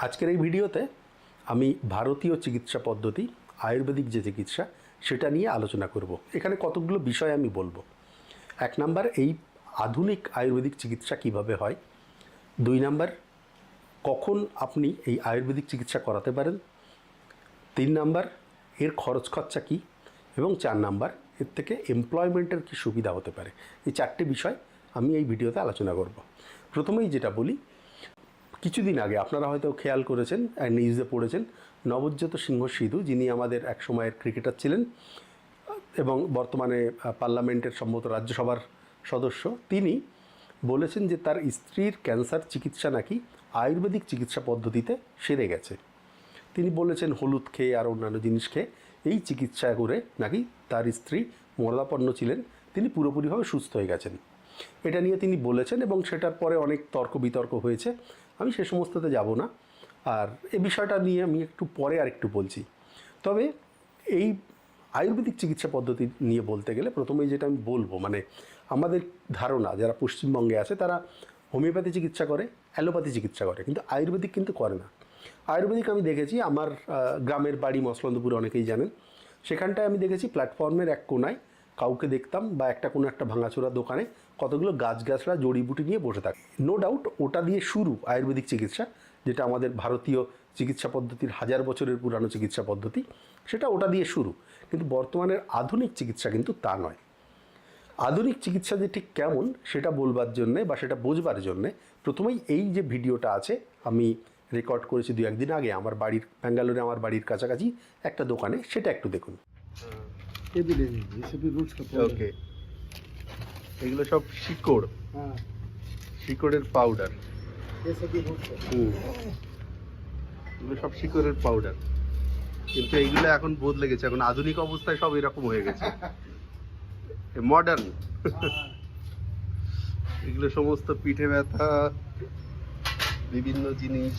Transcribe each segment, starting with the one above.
আজকের এই ভিডিওতে আমি ভারতীয় চিকিৎসা পদ্ধতি, আয়ুর্বেদিক যে চিকিৎসা, সেটা নিয়ে আলোচনা করব। এখানে কতগুলো বিষয় আমি বলব। এক নাম্বার, এই আধুনিক আয়ুর্বেদিক চিকিৎসা কীভাবে হয়? দুই নাম্বার, কখন আপনি এই আয়ুর্বেদিক চিকিৎসা করাতে পারেন? তিন নাম্বার, এর খরচ খরচা কী? এবং চার নাম্বার, এর থেকে এমপ্লয়মেন্টের কী সুবিধা হতে পারে? এই চারটে বিষয় আমি এই ভিডিওতে আলোচনা করব। প্রথমেই যেটা বলি কিছুদিন আগে আপনারা হয়তো খেয়াল করেছেন নিউজে পড়েছেন, নবজ্যোত সিংহ সিধু, যিনি আমাদের এক সময়ের ক্রিকেটার ছিলেন এবং বর্তমানে পার্লামেন্টের সম্ভবত রাজ্যসভার সদস্য। তিনি বলেছেন যে তার স্ত্রীর ক্যান্সার চিকিৎসা নাকি আয়ুর্বেদিক চিকিৎসা পদ্ধতিতে সেরে গেছে। তিনি বলেছেন, হলুদ খেয়ে আর অন্যান্য জিনিস খেয়ে এই চিকিৎসা করে নাকি তার স্ত্রী মরদাপন্ন ছিলেন। তিনি পুরোপুরিভাবে সুস্থ হয়ে গেছেন। এটা নিয়ে তিনি বলেছেন এবং সেটার পরে অনেক তর্ক বিতর্ক হয়েছে। আমি সে সমস্ততে যাব না। আর এই বিষয়টা নিয়ে আমি একটু পরে আর একটু বলছি। তবে এই আয়ুর্বেদিক চিকিৎসা পদ্ধতি নিয়ে বলতে গেলে প্রথমেই যেটা আমি বলব মানে আমাদের ধারণা, যারা পশ্চিমবঙ্গে আছে, তারা হোমিওপ্যাথি চিকিৎসা করে, অ্যালোপ্যাথি চিকিৎসা করে, কিন্তু আয়ুর্বেদিক কিন্তু করে না। আয়ুর্বেদিক আমি দেখেছি, আমার গ্রামের বাড়ি মসলন্দপুরে অনেকেই জানেন। সেখানটায় আমি দেখেছি প্ল্যাটফর্মের এক কোনায় কাউকে দেখতাম বা একটা কোনো একটা ভাঙাচোরা দোকানে কতগুলো গাছগাছরা জড়িবুটি নিয়ে বসে থাকে। নো ডাউট ওটা দিয়ে শুরু আয়ুর্বেদিক চিকিৎসা যেটা আমাদের ভারতীয় চিকিৎসা পদ্ধতির হাজার বছরের পুরানো চিকিৎসা পদ্ধতি সেটা ওটা দিয়ে শুরু। কিন্তু বর্তমানের আধুনিক চিকিৎসা কিন্তু তা নয়। আধুনিক চিকিৎসা যে ঠিক কেমন সেটা বলবার জন্যে বা সেটা বোঝবার জন্যে প্রথমেই এই যে ভিডিওটা আছে আমি রেকর্ড করেছি দু একদিন আগে আমার বাড়ির ব্যাঙ্গালোরে আমার বাড়ির কাছাকাছি একটা দোকানে সেটা একটু দেখুন। এগুলো সব শিকড়। হ্যাঁ। শিকড়ের পাউডার এগুলো সব শিকড়ের পাউডার কিন্তু এইগুলো এখন বদলে গেছে। এখন আধুনিক অবস্থায় সব এরকম হয়ে গেছে। মডার্ন হ্যাঁ। এগুলো সমস্ত পিঠে ব্যথা বিভিন্ন জিনিস।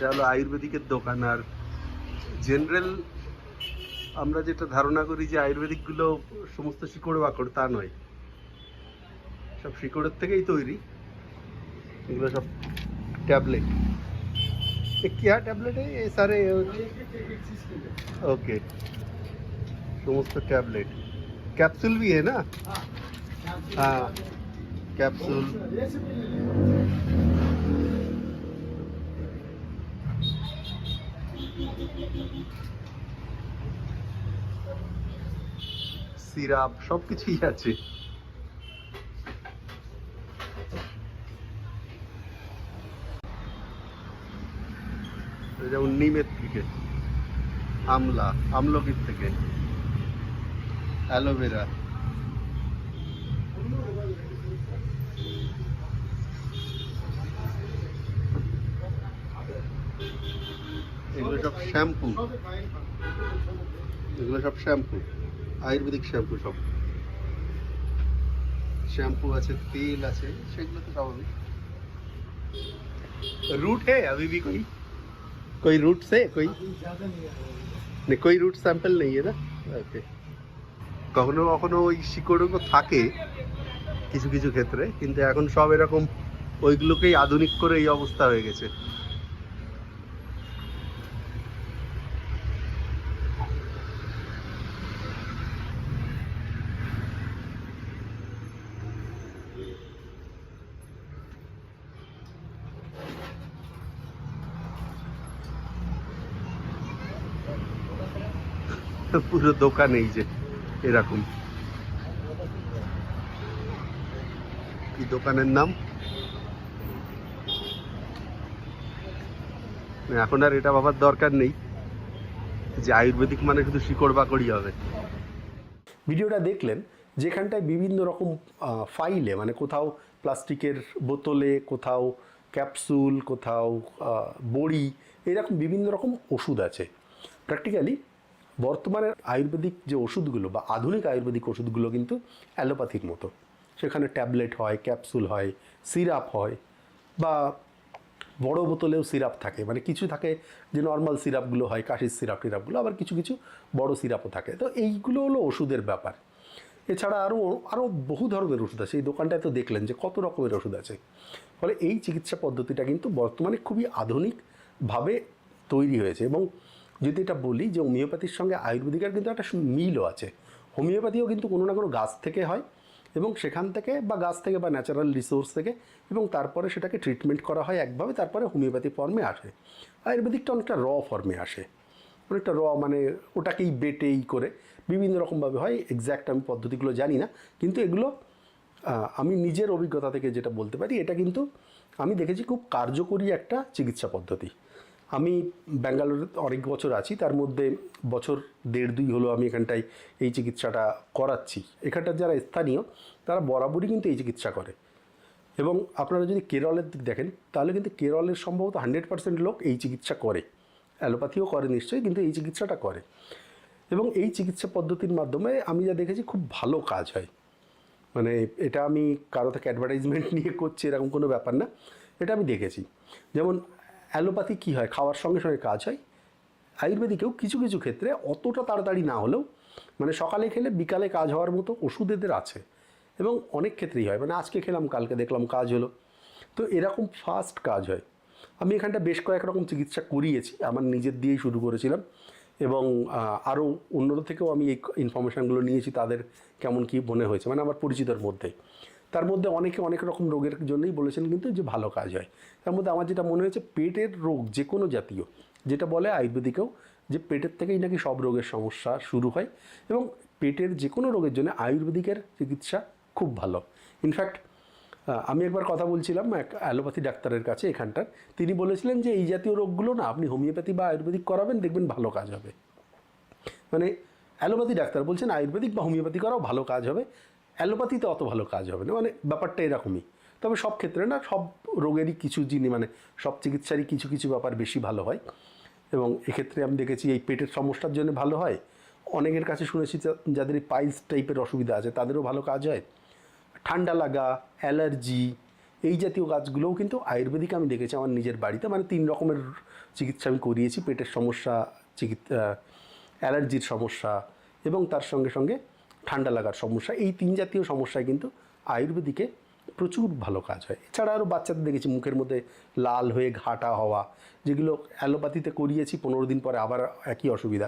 এটা হলো আয়ুর্বেদিকের দোকান আর জেনারেল আমরা যেটা ধারণা করি যে আয়ুর্বেদিকগুলো সমস্ত শিকড় বাকড় তা নয় সব শিকড়ের থেকেই তৈরি এগুলো সব ট্যাবলেট ये क्या टैबलेट है ये सारे ओके समस्त टैबलेट कैप्सूल भी है ना हाँ कैप्सूल সিরাপ সব কিছুই আছে যেমন নিমের থেকে আমলা আমলকির থেকে অ্যালোভেরা। এগুলো সব শ্যাম্পু এগুলো সব শ্যাম্পু আয়ুর্বেদিক শ্যাম্পু সব শ্যাম্পু আছে তেল আছে সেগুলো তো স্বাভাবিক रूट है अभी भी कोई कोई रूट से कोई अभी ज्यादा नहीं आ रहा है नहीं कोई रूट सैंपल नहीं है ना ওকে কখনো কখনো ওই শিকড়ও থাকে কিছু কিছু ক্ষেত্রে কিন্তু এখন সব এরকম ওইগুলোকেই আধুনিক করে এই অবস্থা হয়ে গেছে পুরো দোকান এই যে, এরকম। কি দোকানের নাম? এখন আর এটা ভাবার দরকার নেই। যে আয়ুর্বেদিক মানে শুধু শিকড় বাকড়ই হবে। ভিডিওটা দেখলেন, যেখানটায় বিভিন্ন রকম ফাইলে মানে কোথাও প্লাস্টিকের বোতলে, কোথাও ক্যাপসুল, কোথাও বড়ি, এরকম বিভিন্ন রকম ওষুধ আছে। প্র্যাকটিক্যালি বর্তমানে আয়ুর্বেদিক যে ওষুধগুলো বা আধুনিক আয়ুর্বেদিক ওষুধগুলো কিন্তু অ্যালোপ্যাথির মতো। সেখানে ট্যাবলেট হয়, ক্যাপসুল হয়, সিরাপ হয় বা বড় বোতলেও সিরাপ থাকে। মানে কিছু থাকে যে নর্মাল সিরাপগুলো হয়, কাশির সিরাপ টিরাপগুলো, আবার কিছু কিছু বড় সিরাপও থাকে। তো এইগুলো হলো ওষুধের ব্যাপার। এছাড়া আরও আরও বহু ধরনের ওষুধ আছে। এই দোকানটায় তো দেখলেন যে কত রকমের ওষুধ আছে। ফলে এই চিকিৎসা পদ্ধতিটা কিন্তু বর্তমানে খুবই আধুনিকভাবে তৈরি হয়েছে এবং যদি এটা বলি যে হোমিওপ্যাথির সঙ্গে আয়ুর্বেদিকের কিন্তু একটা মিলও আছে। হোমিওপ্যাথিও কিন্তু কোনো না কোনো গাছ থেকে হয় এবং সেখান থেকে বা গাছ থেকে বা ন্যাচারাল রিসোর্স থেকে এবং তারপরে সেটাকে ট্রিটমেন্ট করা হয় একভাবে, তারপরে হোমিওপ্যাথি ফর্মে আসে। আয়ুর্বেদিকটা অনেকটা র ফর্মে আসে। অনেকটা র মানে ওটাকেই বেটেই করে। বিভিন্ন রকমভাবে হয় এক্স্যাক্ট আমি পদ্ধতিগুলো জানি না, কিন্তু এগুলো আমি নিজের অভিজ্ঞতা থেকে যেটা বলতে পারি, এটা কিন্তু আমি দেখেছি খুব কার্যকরী একটা চিকিৎসা পদ্ধতি। আমি ব্যাঙ্গালোরে অনেক বছর আছি, তার মধ্যে বছর দেড় দুই হলো আমি এখানটায় এই চিকিৎসাটা করাচ্ছি। এখানটার যারা স্থানীয়, তারা বরাবরই কিন্তু এই চিকিৎসা করে। এবং আপনারা যদি কেরলের দিক দেখেন, তাহলে কিন্তু কেরলের সম্ভবত হান্ড্রেড পার্সেন্ট লোক এই চিকিৎসা করে। অ্যালোপ্যাথিও করে নিশ্চয়ই, কিন্তু এই চিকিৎসাটা করে। এবং এই চিকিৎসা পদ্ধতির মাধ্যমে আমি যা দেখেছি, খুব ভালো কাজ হয়। মানে এটা আমি কারও থেকে অ্যাডভার্টাইজমেন্ট নিয়ে করছি, এরকম কোনো ব্যাপার না। এটা আমি দেখেছি। যেমন অ্যালোপ্যাথি কী হয়? খাওয়ার সঙ্গে সঙ্গে কাজ হয়। আয়ুর্বেদিকেও কিছু কিছু ক্ষেত্রে অতটা তাড়াতাড়ি না হলেও মানে সকালে খেলে বিকালে কাজ হওয়ার মতো ওষুধ এদের আছে এবং অনেক ক্ষেত্রেই হয়। মানে আজকে খেলাম, কালকে দেখলাম, কাজ হলো। তো এরকম ফাস্ট কাজ হয়। আমি এখানটা বেশ কয়েক রকম চিকিৎসা করিয়েছি। আমার নিজের দিয়েই শুরু করেছিলাম এবং আরও অন্যদের থেকেও আমি এই ইনফরমেশানগুলো নিয়েছি। তাদের কেমন কী মনে হয়েছে? মানে আমার পরিচিতর মধ্যেই তার মধ্যে অনেকে অনেক রকম রোগের জন্যই বলেছেন কিন্তু যে ভালো কাজ হয়। তার মধ্যে আমার যেটা মনে হয়েছে, পেটের রোগ যে কোনো জাতীয়, যেটা বলে আয়ুর্বেদিকেও, যে পেটের থেকেই নাকি সব রোগের সমস্যা শুরু হয় এবং পেটের যে কোনো রোগের জন্য আয়ুর্বেদিকের চিকিৎসা খুব ভালো। ইনফ্যাক্ট আমি একবার কথা বলছিলাম এক অ্যালোপ্যাথি ডাক্তারের কাছে এখানটার। তিনি বলেছিলেন যে এই জাতীয় রোগগুলো না আপনি হোমিওপ্যাথি বা আয়ুর্বেদিক করাবেন, দেখবেন ভালো কাজ হবে। মানে অ্যালোপ্যাথি ডাক্তার বলছেন, আয়ুর্বেদিক বা হোমিওপ্যাথি করাও ভালো কাজ হবে। অ্যালোপ্যাথিতে অত ভালো কাজ হবে না। মানে ব্যাপারটা এরকমই। তবে সব ক্ষেত্রে না, সব রোগেরই কিছু জিনিস মানে সব চিকিৎসারই কিছু কিছু ব্যাপার বেশি ভালো হয়। এবং এক্ষেত্রে আমি দেখেছি এই পেটের সমস্যার জন্য ভালো হয়। অনেকের কাছে শুনেছি যাদের এই পাইলস টাইপের অসুবিধা আছে, তাদেরও ভালো কাজ হয়। ঠান্ডা লাগা, অ্যালার্জি, এই জাতীয় গাছগুলোও কিন্তু আয়ুর্বেদিক আমি দেখেছি আমার নিজের বাড়িতে। মানে তিন রকমের চিকিৎসা আমি করিয়েছি, পেটের সমস্যা চিকিৎসা অ্যালার্জির সমস্যা এবং তার সঙ্গে সঙ্গে ঠান্ডা লাগার সমস্যা। এই তিন জাতীয় সমস্যায় কিন্তু আয়ুর্বেদিকে প্রচুর ভালো কাজ হয়। এছাড়া আরও বাচ্চাদের দেখেছি, মুখের মধ্যে লাল হয়ে ঘাটা হওয়া, যেগুলো অ্যালোপ্যাথিতে করিয়েছি, পনেরো দিন পরে আবার একই অসুবিধা।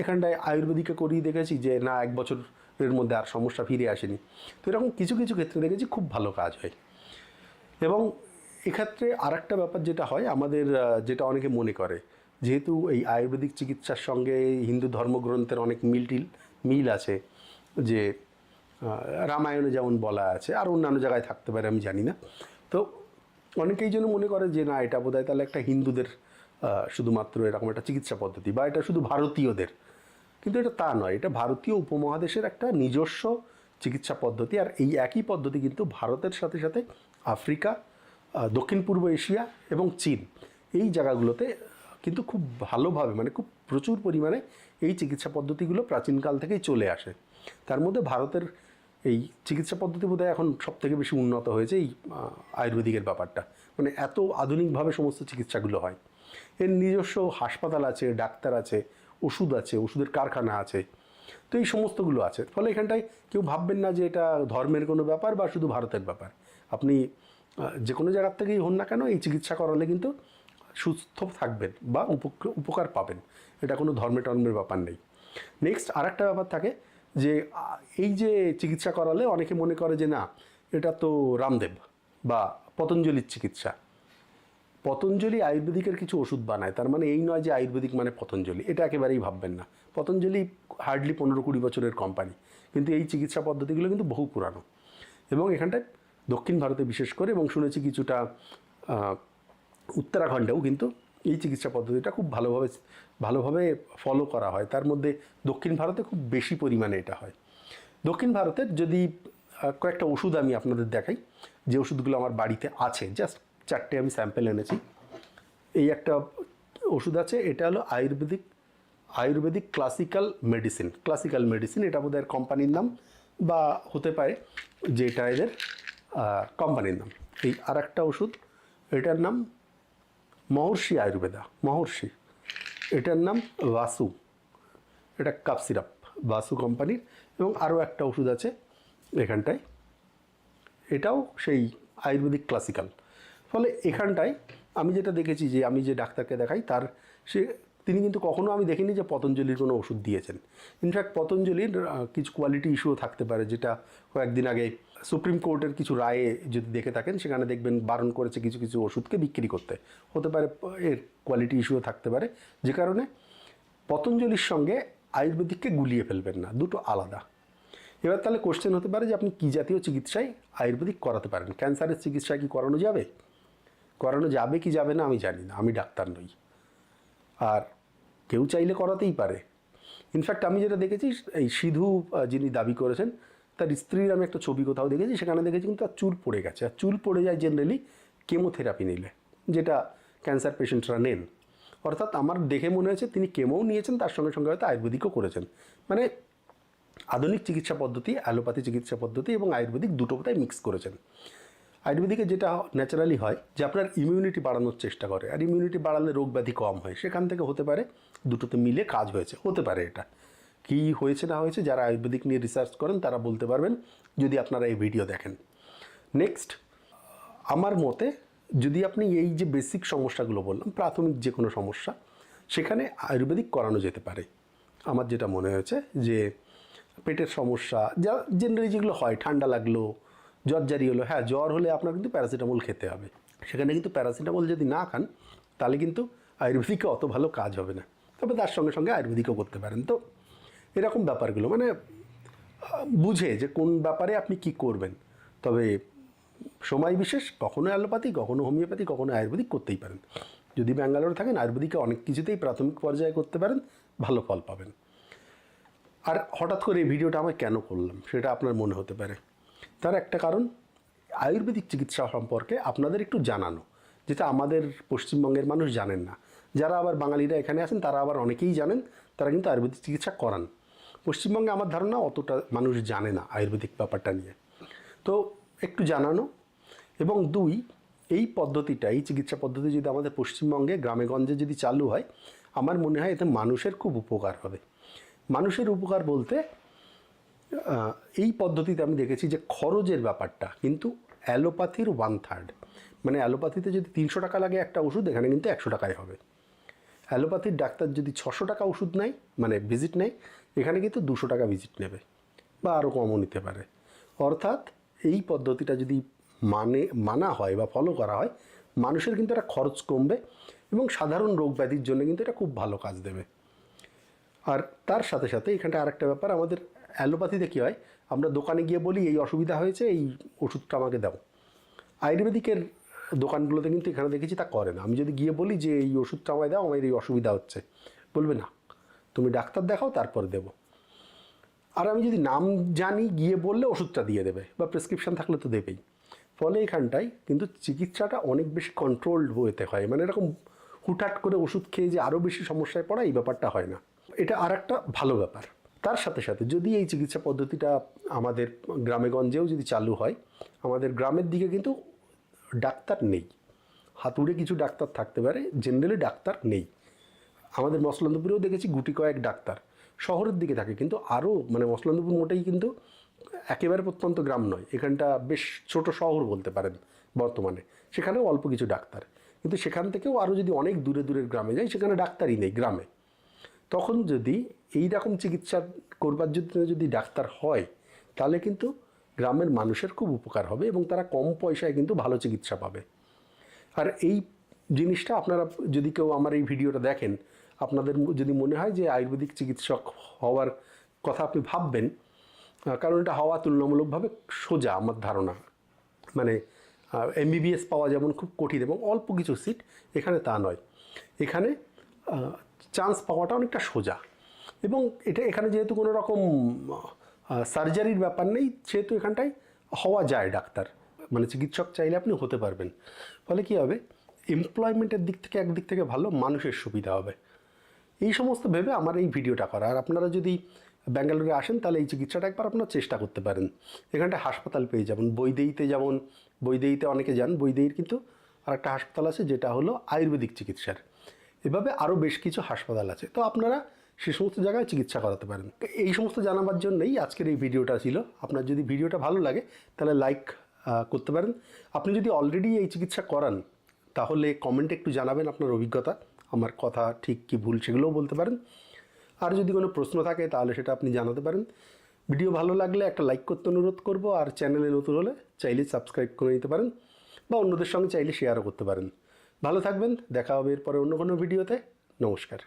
এখানটায় আয়ুর্বেদিকে করিয়ে দেখেছি যে, না, এক বছরের মধ্যে আর সমস্যা ফিরে আসেনি। তো এরকম কিছু কিছু ক্ষেত্রে দেখেছি খুব ভালো কাজ হয়। এবং এক্ষেত্রে আরেকটা ব্যাপার যেটা হয়, আমাদের যেটা অনেকে মনে করে, যেহেতু এই আয়ুর্বেদিক চিকিৎসার সঙ্গে হিন্দু ধর্মগ্রন্থের অনেক মিল টিল মিল আছে যে রামায়ণে যেমন বলা আছে, আর অন্যান্য জায়গায় থাকতে পারে, আমি জানি না। তো অনেকেই জন্য মনে করে যে, না, এটা বোধহয় তাহলে একটা হিন্দুদের শুধুমাত্র এরকম একটা চিকিৎসা পদ্ধতি, বা এটা শুধু ভারতীয়দের। কিন্তু এটা তা নয়, এটা ভারতীয় উপমহাদেশের একটা নিজস্ব চিকিৎসা পদ্ধতি, আর এই একই পদ্ধতি কিন্তু ভারতের সাথে সাথে আফ্রিকা দক্ষিণ পূর্ব এশিয়া এবং চীন, এই জায়গাগুলোতে কিন্তু খুব ভালোভাবে মানে খুব প্রচুর পরিমাণে এই চিকিৎসা পদ্ধতিগুলো প্রাচীনকাল থেকেই চলে আসে। তার মধ্যে ভারতের এই চিকিৎসা পদ্ধতি বোধহয় এখন সব থেকে বেশি উন্নত হয়েছে এই আয়ুর্বেদিকের ব্যাপারটা। মানে এত আধুনিকভাবে সমস্ত চিকিৎসাগুলো হয়। এর নিজস্ব হাসপাতাল আছে, ডাক্তার আছে, ওষুধ আছে, ওষুধের কারখানা আছে। তো এই সমস্তগুলো আছে। ফলে এখানটায় কেউ ভাববেন না যে এটা ধর্মের কোনো ব্যাপার বা শুধু ভারতের ব্যাপার। আপনি যে কোনো জায়গার থেকেই হন না কেন, এই চিকিৎসা করালে কিন্তু সুস্থ থাকবেন বা উপক- উপকার পাবেন। এটা কোনো ধর্মে টর্মের ব্যাপার নেই। নেক্সট আরেকটা ব্যাপার থাকে যে এই যে চিকিৎসা করালে অনেকে মনে করে যে না, এটা তো রামদেব বা পতঞ্জলির চিকিৎসা। পতঞ্জলি আয়ুর্বেদিকের কিছু ওষুধ বানায়, তার মানে এই নয় যে আয়ুর্বেদিক মানে পতঞ্জলি, এটা একেবারেই ভাববেন না। পতঞ্জলি হার্ডলি পনেরো কুড়ি বছরের কোম্পানি, কিন্তু এই চিকিৎসা পদ্ধতিগুলো কিন্তু বহু পুরানো। এবং এখানটায় দক্ষিণ ভারতে বিশেষ করে, এবং শুনেছি কিছুটা উত্তরাখণ্ডেও কিন্তু এই চিকিৎসা পদ্ধতিটা খুব ভালোভাবে ভালোভাবে ফলো করা হয়। তার মধ্যে দক্ষিণ ভারতে খুব বেশি পরিমাণে এটা হয়। দক্ষিণ ভারতের যদি কয়েকটা ওষুধ আমি আপনাদের দেখাই, যে ওষুধগুলো আমার বাড়িতে আছে জাস্ট চারটে আমি স্যাম্পেল এনেছি। এই একটা ওষুধ আছে, এটা হলো Ayurvedic Ayurvedic classical medicine classical medicine এটা বোধহয় কোম্পানির নাম, বা হতে পারে যে এটা এদের কোম্পানির নাম। এই আর একটা ওষুধ, এটার নাম মহর্ষি আয়ুর্বেদা, মহর্ষি। এটার নাম বাসু। এটা কাপ সিরাপ, বাসু কোম্পানির। এবং আরও একটা ওষুধ আছে এখানটায়। এটাও সেই আয়ুর্বেদিক ক্লাসিক্যাল। ফলে এখানটায় আমি যেটা দেখেছি যে, আমি যে ডাক্তারকে দেখাই, তার সে, তিনি কিন্তু কখনো আমি দেখিনি যে পতঞ্জলির কোনো ওষুধ দিয়েছেন। ইনফ্যাক্ট পতঞ্জলির কিছু কোয়ালিটি ইস্যুও থাকতে পারে, যেটা কয়েকদিন আগে সুপ্রিম কোর্টের কিছু রায়ে যদি দেখে থাকেন, সেখানে দেখবেন বারণ করেছে কিছু কিছু ওষুধকে বিক্রি করতে। হতে পারে এর কোয়ালিটি ইস্যুও থাকতে পারে। যে কারণে পতঞ্জলির সঙ্গে আয়ুর্বেদিককে গুলিয়ে ফেলবেন না, দুটো আলাদা। এবার তাহলে কোশ্চেন হতে পারে যে আপনি কী জাতীয় চিকিৎসায় আয়ুর্বেদিক করাতে পারেন? ক্যান্সারের চিকিৎসা কি করানো যাবে? করানো যাবে কি যাবে না আমি জানি না, আমি ডাক্তার নই। আর কেউ চাইলে করাতেই পারে। ইনফ্যাক্ট আমি যেটা দেখেছি, এই সিধু যিনি দাবি করেছেন তার স্ত্রীর আমি একটা ছবি কোথাও দেখেছি, সেখানে দেখেছি কিন্তু তার চুল পড়ে গেছে। আর চুল পড়ে যায় জেনারেলি কেমোথেরাপি নিলে, যেটা ক্যান্সার পেশেন্টরা নেন। অর্থাৎ আমার দেখে মনে হয়েছে তিনি কেমোও নিয়েছেন, তার সঙ্গে সঙ্গে হয়তো আয়ুর্বেদিকও করেছেন। মানে আধুনিক চিকিৎসা পদ্ধতি, অ্যালোপ্যাথি চিকিৎসা পদ্ধতি এবং আয়ুর্বেদিক দুটোটাই মিক্স করেছেন। আয়ুর্বেদিকে যেটা ন্যাচারালি হয়, যে আপনার ইমিউনিটি বাড়ানোর চেষ্টা করে। আর ইমিউনিটি বাড়ালে রোগ ব্যাধি কম হয়। সেখান থেকে হতে পারে, দুটোতে মিলে কাজ হয়েছে। হতে পারে এটা। কী হয়েছে না হয়েছে, যারা আয়ুর্বেদিক নিয়ে রিসার্চ করেন, তারা বলতে পারবেন, যদি আপনারা এই ভিডিও দেখেন। নেক্সট আমার মতে যদি আপনি এই যে বেসিক সমস্যাগুলো বললাম, প্রাথমিক যে কোনো সমস্যা, সেখানে আয়ুর্বেদিক করানো যেতে পারে। আমার যেটা মনে হয়েছে যে, পেটের সমস্যা, যা জেনারেলি যেগুলো হয়, ঠান্ডা লাগল, জ্বর জারি হলো হ্যাঁ জ্বর হলে আপনার কিন্তু প্যারাসিটামল খেতে হবে। সেখানে কিন্তু প্যারাসিটামল যদি না খান, তাহলে কিন্তু আয়ুর্বেদিকে অত ভালো কাজ হবে না। তবে তার সঙ্গে সঙ্গে আয়ুর্বেদিকও করতে পারেন। তো এরকম ব্যাপারগুলো। মানে বুঝে যে কোন ব্যাপারে আপনি কি করবেন। তবে সময় বিশেষ, কখনো অ্যালোপ্যাথি, কখনো হোমিওপ্যাথি, কখনো আয়ুর্বেদিক করতেই পারেন। যদি ব্যাঙ্গালোরে থাকেন, আয়ুর্বেদিকে অনেক কিছুতেই প্রাথমিক পর্যায়ে করতে পারেন, ভালো ফল পাবেন। আর হঠাৎ করে এই ভিডিওটা আমি কেন করলাম, সেটা আপনার মনে হতে পারে। তার একটা কারণ, আয়ুর্বেদিক চিকিৎসা সম্পর্কে আপনাদের একটু জানানো, যেটা আমাদের পশ্চিমবঙ্গের মানুষ জানেন না। যারা আবার বাঙালিরা এখানে আছেন, তারা আবার অনেকেই জানেন, তারা কিন্তু আয়ুর্বেদিক চিকিৎসা করান। পশ্চিমবঙ্গে আমার ধারণা অতটা মানুষ জানে না আয়ুর্বেদিক ব্যাপারটা নিয়ে। তো একটু জানানো। এবং দুই, এই পদ্ধতিটা, এই চিকিৎসা পদ্ধতি যদি আমাদের পশ্চিমবঙ্গে, গ্রামেগঞ্জে যদি চালু হয়, আমার মনে হয় এতে মানুষের খুব উপকার হবে। মানুষের উপকার বলতে এই পদ্ধতিতে আমি দেখেছি যে খরচের ব্যাপারটা, কিন্তু অ্যালোপ্যাথির ওয়ান থার্ড মানে অ্যালোপ্যাথিতে যদি তিনশো টাকা লাগে একটা ওষুধ, এখানে কিন্তু একশো টাকায় হবে। অ্যালোপ্যাথির ডাক্তার যদি ছশো টাকা ওষুধ নেয় মানে ভিজিট নেয় এখানে কিন্তু দুশো টাকা ভিজিট নেবে বা আরও কমও নিতে পারে। অর্থাৎ এই পদ্ধতিটা যদি মানে মানা হয় বা ফলো করা হয়, মানুষের কিন্তু একটা খরচ কমবে এবং সাধারণ রোগ ব্যাধির জন্য কিন্তু এটা খুব ভালো কাজ দেবে। আর তার সাথে সাথে এখানটা আরেকটা ব্যাপার, আমাদের অ্যালোপ্যাথিতে কী হয়, আমরা দোকানে গিয়ে বলি, এই অসুবিধা হয়েছে, এই ওষুধটা আমাকে দাও। আয়ুর্বেদিকের দোকানগুলোতে কিন্তু এখানে দেখেছি তা করে না। আমি যদি গিয়ে বলি যে, এই ওষুধটা আমায় দাও আমার এই অসুবিধা হচ্ছে। বলবে না। তুমি ডাক্তার দেখাও, তারপর দেবো। আর আমি যদি নাম জানি, গিয়ে বললে ওষুধটা দিয়ে দেবে বা প্রেসক্রিপশন থাকলে তো দেবেই। ফলে এখানটায় কিন্তু চিকিৎসাটা অনেক বেশি কন্ট্রোলড হতে হয়। মানে এরকম হুটহাট করে ওষুধ খেয়ে যে আরও বেশি সমস্যায় পড়া, এই ব্যাপারটা হয় না। এটা আর একটা ভালো ব্যাপার। তার সাথে সাথে যদি এই চিকিৎসা পদ্ধতিটা আমাদের গ্রামেগঞ্জেও যদি চালু হয়, আমাদের গ্রামের দিকে কিন্তু ডাক্তার নেই। হাতুড়ে কিছু ডাক্তার থাকতে পারে জেনারেলি ডাক্তার নেই। আমাদের মসলন্দপুরেও দেখেছি গুটি কয়েক ডাক্তার। শহরের দিকে থাকে, কিন্তু আরও মানে মসলন্দপুর মোটেই কিন্তু একেবারে প্রত্যন্ত গ্রাম নয়। এখানটা বেশ ছোট শহর বলতে পারেন বর্তমানে। সেখানেও অল্প কিছু ডাক্তার। কিন্তু সেখান থেকেও আরও যদি অনেক দূরে দূরের গ্রামে যাই, সেখানে ডাক্তারই নেই গ্রামে। তখন যদি এই রকম চিকিৎসা করবার জন্য যদি ডাক্তার হয়, তাহলে কিন্তু গ্রামের মানুষের খুব উপকার হবে এবং তারা কম পয়সায় কিন্তু ভালো চিকিৎসা পাবে। আর এই জিনিসটা আপনারা যদি কেউ আমার এই ভিডিওটা দেখেন আপনাদের যদি মনে হয় যে আয়ুর্বেদিক চিকিৎসক হওয়ার কথা আপনি ভাববেন কারণ এটা হওয়া তুলনামূলকভাবে সোজা আমার ধারণা। মানে এমবিবিএস পাওয়া যেমন খুব কঠিন এবং অল্প কিছু সিট, এখানে তা নয়। এখানে চান্স পাওয়াটা অনেকটা সোজা। এবং এটা, এখানে যেহেতু কোনো রকম সার্জারির ব্যাপার নেই, সেহেতু এখানটায় হওয়া যায় ডাক্তার। মানে চিকিৎসক চাইলে আপনি হতে পারবেন। ফলে কী হবে? এমপ্লয়মেন্টের দিক থেকে, একদিক থেকে ভালো, মানুষের সুবিধা হবে। এই সমস্ত ভেবে আমার এই ভিডিওটা করা। আর আপনারা যদি ব্যাঙ্গালোরে আসেন, তাহলে এই চিকিৎসাটা একবার আপনারা চেষ্টা করতে পারেন। এখানটা হাসপাতাল পেয়ে যাবেন। বৈদেইতে যেমন বৈদেইতে অনেকে যান বৈদেইর কিন্তু আরেকটা হাসপাতাল আছে, যেটা হলো আয়ুর্বেদিক চিকিৎসার। এভাবে আরও বেশ কিছু হাসপাতাল আছে। তো আপনারা সে সমস্ত জায়গায় চিকিৎসা করাতে পারেন। এই সমস্ত জানাবার জন্যই আজকের এই ভিডিওটা ছিল। আপনার যদি ভিডিওটা ভালো লাগে, তাহলে লাইক করতে পারেন। আপনি যদি অলরেডি এই চিকিৎসা করান, তাহলে কমেন্টে একটু জানাবেন আপনার অভিজ্ঞতা। আমার কথা ঠিক কি ভুল সেগুলোও বলতে পারেন। আর যদি কোনো প্রশ্ন থাকে তাহলে সেটা আপনি জানাতে পারেন। ভিডিও ভালো লাগলে একটা লাইক করতে অনুরোধ করব আর চ্যানেলে নতুন হলে চাইলে সাবস্ক্রাইব করে নিতে পারেন বা অন্যদের সঙ্গে চাইলে শেয়ারও করতে পারেন। ভালো থাকবেন, দেখা হবে এরপরে অন্য কোনো ভিডিওতে। নমস্কার।